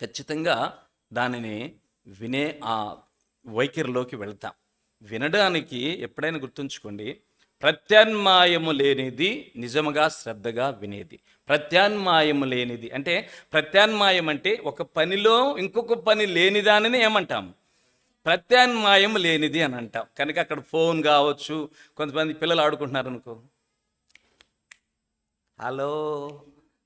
ఖచ్చితంగా దానిని వినే ఆ వైఖరిలోకి వెళ్తాం. వినడానికి ఎప్పుడైనా గుర్తుంచుకోండి ప్రత్యామ్నాయము లేనిది నిజముగా శ్రద్ధగా వినేది. ప్రత్యాన్మాయము లేనిది అంటే ప్రత్యాన్మాయం అంటే ఒక పనిలో ఇంకొక పని లేనిదానని ఏమంటాం? ప్రత్యాన్మాయం లేనిది అని అంటాం. కనుక అక్కడ ఫోన్ కావచ్చు కొంతమంది పిల్లలు ఆడుకుంటున్నారు అనుకో. హలో.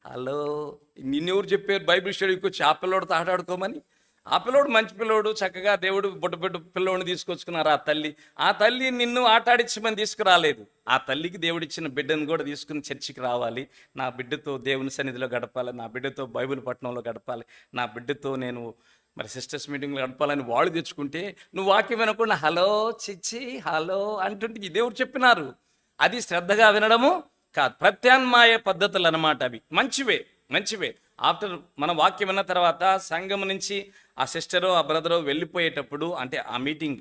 హలో. నిన్నెవరు చెప్పారు బైబిల్ స్టడీకి వచ్చి ఆ పిల్లోడితో ఆటాడుకోమని ఆ పిల్లోడు మంచి పిల్లోడు చక్కగా దేవుడు బుడ్డ పిల్లోడిని తీసుకొచ్చుకున్నారు ఆ తల్లి. ఆ తల్లి నిన్ను ఆట ఆడించమని తీసుకురాలేదు. ఆ తల్లికి దేవుడిచ్చిన బిడ్డను కూడా తీసుకుని చర్చికి రావాలి. నా బిడ్డతో దేవుని సన్నిధిలో గడపాలి. నా బిడ్డతో బైబిల్ పట్టణంలో గడపాలి. నా బిడ్డతో నేను మరి సిస్టర్స్ మీటింగ్లో గడపాలని వాళ్ళు తెచ్చుకుంటే నువ్వు వాక్యం వినకుండా హలో చిచ్చి హలో అంటుంటే దేవుడు చెప్పినారు? అది శ్రద్ధగా వినడము కాదు. ప్రత్యామ్నాయ పద్ధతులు అనమాట అవి. మంచివే మంచివే. ఆఫ్టర్ మన వాక్యం విన్న తర్వాత సంఘం నుంచి ఆ సిస్టరో ఆ బ్రదరో వెళ్ళిపోయేటప్పుడు అంటే ఆ మీటింగ్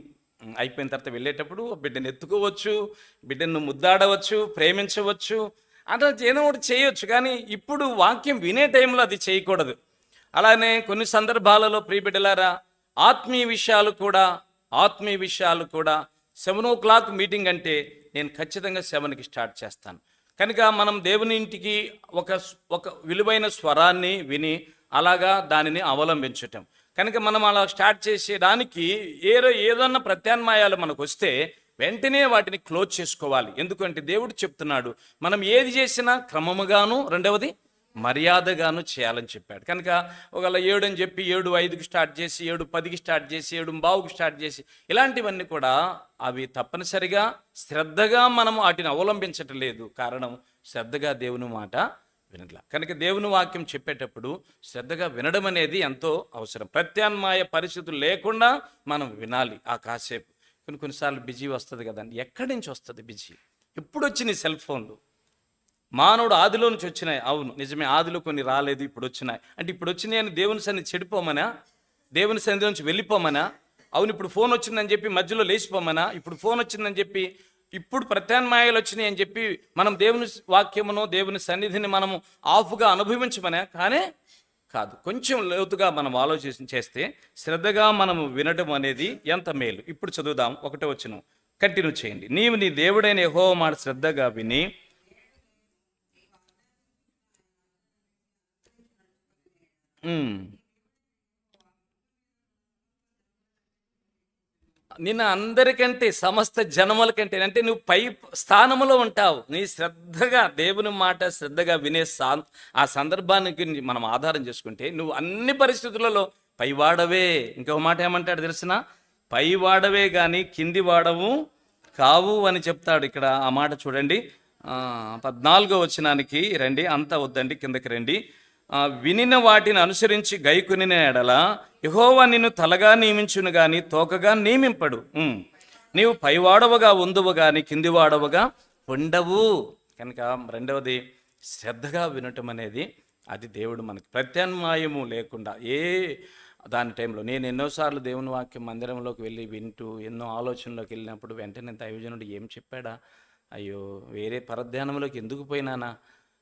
అయిపోయిన తర్వాత వెళ్ళేటప్పుడు బిడ్డను ఎత్తుకోవచ్చు బిడ్డను ముద్దాడవచ్చు ప్రేమించవచ్చు. అట్లా ఏదో ఒకటి చేయొచ్చు కానీ ఇప్పుడు వాక్యం వినే టైంలో అది చేయకూడదు. అలానే కొన్ని సందర్భాలలో ప్రియబిడ్డలారా ఆత్మీయ విషయాలు కూడా ఆత్మీయ విషయాలు కూడా సెవెన్ ఓ క్లాక్ మీటింగ్ అంటే నేను ఖచ్చితంగా సెవెన్కి స్టార్ట్ చేస్తాను. కనుక మనం దేవుని ఇంటికి ఒక ఒక విలువైన స్వరాన్ని విని అలాగా దానిని అవలంబించటం. కనుక మనం అలా స్టార్ట్ చేసేదానికి ఏదో ఏదన్నా ప్రత్యామ్నాయాలు మనకు వస్తే వెంటనే వాటిని క్లోజ్ చేసుకోవాలి. ఎందుకంటే దేవుడు చెప్తున్నాడు మనం ఏది చేసినా క్రమముగాను రెండవది మర్యాదగాను చేయాలని చెప్పాడు. కనుక ఒకవేళ ఏడు అని చెప్పి ఏడు ఐదుకి స్టార్ట్ చేసి ఏడు పదికి స్టార్ట్ చేసి ఏడు బావుకి స్టార్ట్ చేసి ఇలాంటివన్నీ కూడా అవి తప్పనిసరిగా శ్రద్ధగా మనం వాటిని అవలంబించటం లేదు కారణం శ్రద్ధగా దేవుని మాట వినట్లా. కనుక దేవుని వాక్యం చెప్పేటప్పుడు శ్రద్ధగా వినడం అనేది ఎంతో అవసరం. ప్రత్యామ్నాయ పరిస్థితులు లేకుండా మనం వినాలి ఆ కాసేపు. కొన్ని కొన్నిసార్లు బిజీ వస్తుంది కదండి. ఎక్కడి నుంచి వస్తుంది బిజీ? ఎప్పుడు వచ్చినాయి సెల్ ఫోన్లు? మానవుడు ఆదిలో నుంచి వచ్చినాయి. అవును నిజమే. ఆదిలో కొన్ని రాలేదు ఇప్పుడు వచ్చినాయి. అంటే ఇప్పుడు వచ్చినాయి అని దేవుని సన్నిధి చెడిపోమనా? దేవుని సన్నిధి నుంచి వెళ్ళిపోమనా? అవును ఇప్పుడు ఫోన్ వచ్చిందని చెప్పి మధ్యలో లేచిపోమనా? ఇప్పుడు ఫోన్ వచ్చిందని చెప్పి ఇప్పుడు ప్రత్యామ్నాయాలు వచ్చినాయి అని చెప్పి మనం దేవుని వాక్యమును దేవుని సన్నిధిని మనము ఆఫ్గా అనుభవించమనే? కానీ కాదు. కొంచెం లోతుగా మనం ఆలోచన చేస్తే శ్రద్ధగా మనము వినడం అనేది ఎంత మేలు? ఇప్పుడు చదువుదాం. ఒకటే వచ్చిన కంటిన్యూ చేయండి. నీవు నీ దేవుడైన యహో మాట శ్రద్ధగా విని నిన్న అందరికంటే సమస్త జనముల కంటే అంటే నువ్వు పై స్థానంలో ఉంటావు. నీ శ్రద్ధగా దేవుని మాట శ్రద్ధగా వినే సా ఆ సందర్భానికి మనం ఆధారం చేసుకుంటే నువ్వు అన్ని పరిస్థితులలో పైవాడవే. ఇంకొక మాట ఏమంటాడు తెలిసిన? పైవాడవే కానీ కింది వాడవు కావు అని చెప్తాడు ఇక్కడ ఆ మాట చూడండి. పద్నాలుగో వచనానికి రండి అంతా వద్దండి కిందకి రండి. వినిన వాటిని అనుసరించి గైకునిన ఎడల యహోవా నిన్ను తలగా నియమించును గాని తోకగా నియమింపడు. నీవు పైవాడవగా ఉందువు గాని కిందివాడవగా ఉండవు. కనుక రెండవది శ్రద్ధగా వినటం అనేది అది దేవుడు మనకి ప్రత్యామ్నాయము లేకుండా ఏ దాని టైంలో నేను ఎన్నోసార్లు దేవుని వాక్యం మందిరంలోకి వెళ్ళి వింటూ ఎన్నో ఆలోచనలోకి వెళ్ళినప్పుడు వెంటనే దైవజనుడు ఏం చెప్పాడా? అయ్యో వేరే పరధ్యానంలోకి ఎందుకు పోయినానా?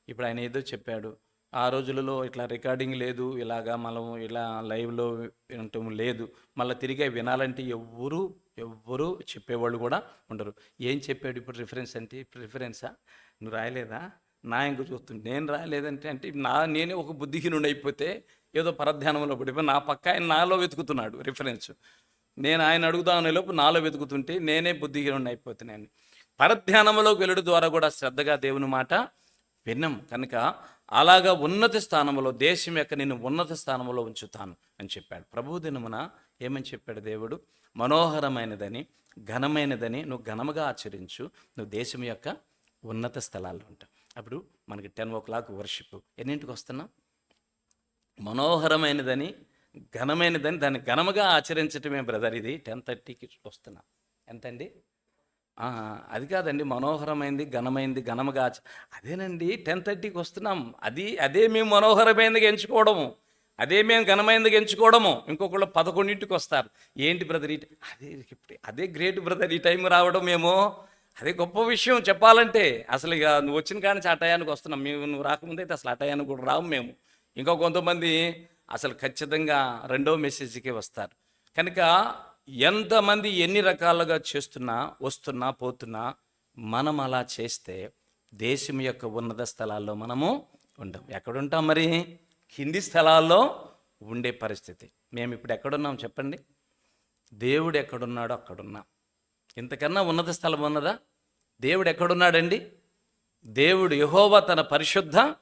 ఇప్పుడు ఆయన ఏదో చెప్పాడు. ఆ రోజులలో ఇట్లా రికార్డింగ్ లేదు ఇలాగా మనం ఇలా లైవ్లో వినటం లేదు. మళ్ళీ తిరిగి వినాలంటే ఎవ్వరు ఎవ్వరూ చెప్పేవాళ్ళు కూడా ఉండరు. ఏం చెప్పాడు ఇప్పుడు రిఫరెన్స్ అంటే ప్రిఫరెన్సా రిఫరెన్సా? నువ్వు రాయలేదా? నా ఇంక చూస్తుంది. నేను రాయలేదంటే అంటే నా నేనే ఒక బుద్ధిహీనుడు అయిపోతే ఏదో పరధ్యానంలో పడిపోయి నా పక్క ఆయన నాలో వెతుకుతున్నాడు రిఫరెన్స్. నేను ఆయన అడుగుదామనే లోపు నాలో వెతుకుతుంటే నేనే బుద్ధిహీనుడు అయిపోతున్నాను. పరధ్యానంలోకి వెళ్ళడం ద్వారా కూడా శ్రద్ధగా దేవుని మాట విన్నాం. కనుక అలాగా ఉన్నత స్థానంలో దేశం యొక్క నేను ఉన్నత స్థానంలో ఉంచుతాను అని చెప్పాడు. ప్రభు దినమున ఏమని చెప్పాడు దేవుడు? మనోహరమైనదని ఘనమైనదని నువ్వు ఘనముగా ఆచరించు. నువ్వు దేశం యొక్క ఉన్నత స్థలాల్లో ఉంటావు అప్పుడు మనకి టెన్ ఓ క్లాక్ వర్షిప్. ఎన్నింటికి వస్తున్నాం? మనోహరమైనదని ఘనమైనదని దాన్ని ఘనముగా ఆచరించటమే బ్రదర్ ఇది. టెన్ థర్టీకి వస్తున్నా. ఎంతండి? అది కాదండి మనోహరమైంది ఘనమైంది ఘనముగా అదేనండి టెన్ థర్టీకి వస్తున్నాం. అది అదే మేము మనోహరమైనది ఎంచుకోవడము. అదే మేము ఘనమైనది ఎంచుకోవడము. ఇంకొకళ్ళు పదకొండింటికి వస్తారు. ఏంటి బ్రదర్ ఈ అదే ఇప్పుడు అదే గ్రేట్ బ్రదర్ ఈ టైం రావడం మేము. అదే గొప్ప విషయం చెప్పాలంటే అసలు ఇక నువ్వు వచ్చిన కానీ ఆ టయానికి వస్తున్నాం. మేము నువ్వు రాకముందు అయితే అసలు ఆ టయానికి కూడా రాము మేము. ఇంకా కొంతమంది అసలు ఖచ్చితంగా రెండో మెసేజ్కే వస్తారు. కనుక ఎంతమంది ఎన్ని రకాలుగా చేస్తున్నా వస్తున్నా పోతున్నా మనం అలా చేస్తే దేశం యొక్క ఉన్నత స్థలాల్లో మనము ఉండం. ఎక్కడుంటాం మరి? కింది స్థలాల్లో ఉండే పరిస్థితి. మేము ఇప్పుడు ఎక్కడున్నాం చెప్పండి? దేవుడు ఎక్కడున్నాడో అక్కడున్నాం. ఇంతకన్నా ఉన్నత స్థలం ఉన్నదా? దేవుడు ఎక్కడున్నాడండి? దేవుడు యహోవా తన పరిశుద్ధ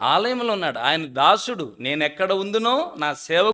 ఆలయంలో ఉన్నాడు. ఆయన దాసుడు. నేను ఎక్కడ ఉందునో నా సేవ